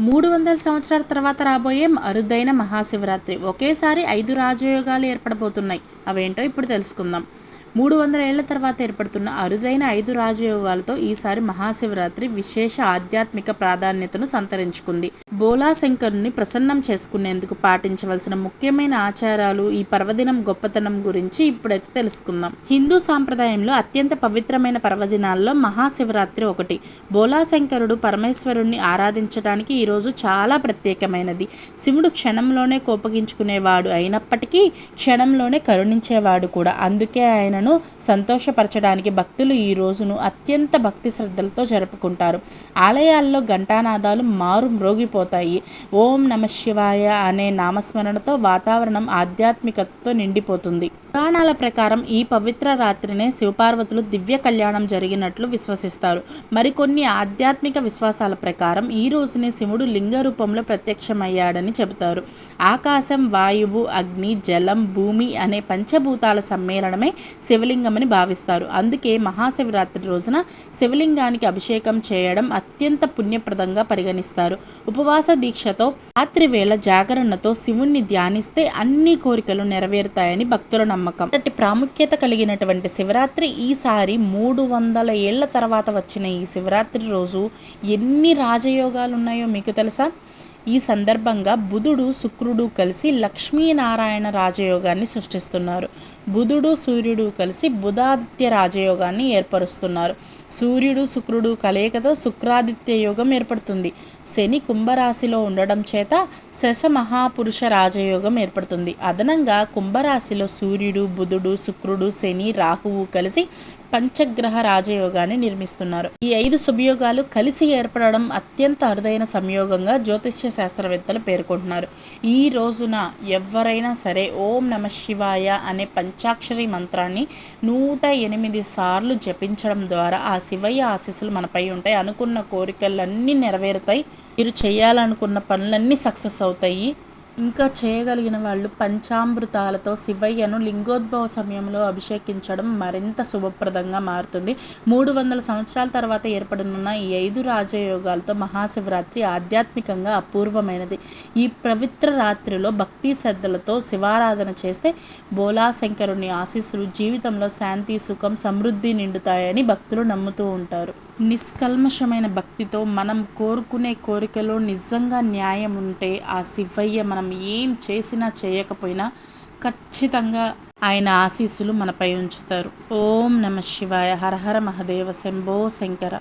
మూడు వందల సంవత్సరాల తర్వాత రాబోయే అరుదైన మహాశివరాత్రి. ఒకేసారి ఐదు రాజయోగాలు ఏర్పడబోతున్నాయి. అవేంటో ఇప్పుడు తెలుసుకుందాం. మూడు వందల ఏళ్ళ తర్వాత ఏర్పడుతున్న అరుదైన ఐదు రాజయోగాలతో ఈసారి మహాశివరాత్రి విశేష ఆధ్యాత్మిక ప్రాధాన్యతను సంతరించుకుంది. బోలాశంకరుని ప్రసన్నం చేసుకునేందుకు పాటించవలసిన ముఖ్యమైన ఆచారాలు ఈ పర్వదినం గొప్పతనం గురించి ఇప్పుడైతే తెలుసుకుందాం. హిందూ సాంప్రదాయంలో అత్యంత పవిత్రమైన పర్వదినాల్లో మహాశివరాత్రి ఒకటి. బోలాశంకరుడు పరమేశ్వరుణ్ణి ఆరాధించడానికి ఈరోజు చాలా ప్రత్యేకమైనది. శివుడు క్షణంలోనే కోపగించుకునేవాడు అయినప్పటికీ క్షణంలోనే కరుణించేవాడు కూడా. అందుకే ఆయనను సంతోషపరచడానికి భక్తులు ఈ రోజును అత్యంత భక్తి శ్రద్ధలతో జరుపుకుంటారు. ఆలయాల్లో ఘంటానాదాలు మారు మ్రోగిపోతాయి ఓం నమ శివాయ అనే నామస్మరణతో వాతావరణం ఆధ్యాత్మికతతో నిండిపోతుంది. పురాణాల ప్రకారం ఈ పవిత్ర రాత్రినే శివపార్వతులు దివ్య కళ్యాణం జరిగినట్లు విశ్వసిస్తారు. మరికొన్ని ఆధ్యాత్మిక విశ్వాసాల ప్రకారం ఈ రోజునే శివుడు లింగ రూపంలో ప్రత్యక్షమయ్యాడని చెబుతారు. ఆకాశం వాయువు అగ్ని జలం భూమి అనే పంచభూతాల సమ్మేళనమే శివలింగమని భావిస్తారు. అందుకే మహాశివరాత్రి రోజున శివలింగానికి అభిషేకం చేయడం అత్యంత పుణ్యప్రదంగా పరిగణిస్తారు. ఉపవాస దీక్షతో రాత్రి వేళ జాగరణతో శివుణ్ణి ధ్యానిస్తే అన్ని కోరికలు నెరవేరుతాయని భక్తుల నమ్మకం. అంతటి ప్రాముఖ్యత కలిగినటువంటి శివరాత్రి ఈసారి మూడు వందల ఏళ్ళ తర్వాత వచ్చిన ఈ శివరాత్రి రోజు ఎన్ని రాజయోగాలు ఉన్నాయో మీకు తెలుసా? ఈ సందర్భంగా బుధుడు శుక్రుడు కలిసి లక్ష్మీనారాయణ రాజయోగాన్ని సృష్టిస్తున్నారు. బుధుడు సూర్యుడు కలిసి బుధాదిత్య రాజయోగాన్ని ఏర్పరుస్తున్నారు. సూర్యుడు శుక్రుడు కలయికతో శుక్రాదిత్య యోగం ఏర్పడుతుంది. శని కుంభరాశిలో ఉండడం చేత శశ మహాపురుష రాజయోగం ఏర్పడుతుంది. అదనంగా కుంభరాశిలో సూర్యుడు బుధుడు శుక్రుడు శని రాహువు కలిసి పంచగ్రహ రాజయోగాన్ని నిర్మిస్తున్నారు. ఈ ఐదు శుభయోగాలు కలిసి ఏర్పడడం అత్యంత అరుదైన సంయోగంగా జ్యోతిష్య శాస్త్రవేత్తలు పేర్కొంటున్నారు. ఈ రోజున ఎవరైనా సరే ఓం నమ శివాయ అనే పంచాక్షరి మంత్రాన్ని నూట ఎనిమిది సార్లు జపించడం ద్వారా ఆ ఆ శివయ్య ఆశీస్సులు మనపై ఉంటాయి. అనుకున్న కోరికలన్నీ నెరవేరుతాయి. మీరు చేయాలనుకున్న పనులన్నీ సక్సెస్ అవుతాయి. ఇంకా చేయగలిగిన వాళ్ళు పంచామృతాలతో శివయ్యను లింగోద్భవ సమయంలో అభిషేకించడం మరింత శుభప్రదంగా మారుతుంది. మూడు వందల సంవత్సరాల తర్వాత ఏర్పడనున్న ఈ ఐదు రాజయోగాలతో మహాశివరాత్రి ఆధ్యాత్మికంగా అపూర్వమైనది. ఈ పవిత్ర రాత్రిలో భక్తి శ్రద్ధలతో శివారాధన చేస్తే బోలాశంకరుని ఆశీస్సులు జీవితంలో శాంతి సుఖం సమృద్ధి నిండుతాయని భక్తులు నమ్ముతూ ఉంటారు. నిష్కల్మషమైన భక్తితో మనం కోరుకునే కోరికలో నిజంగా న్యాయం ఉంటే ఆ శివయ్య మనం ఏం చేసినా చేయకపోయినా ఖచ్చితంగా ఆయన ఆశీస్సులు మనపై ఉంచుతారు. ఓం నమ శివాయ. హర హర మహదేవ శంభో శంకర.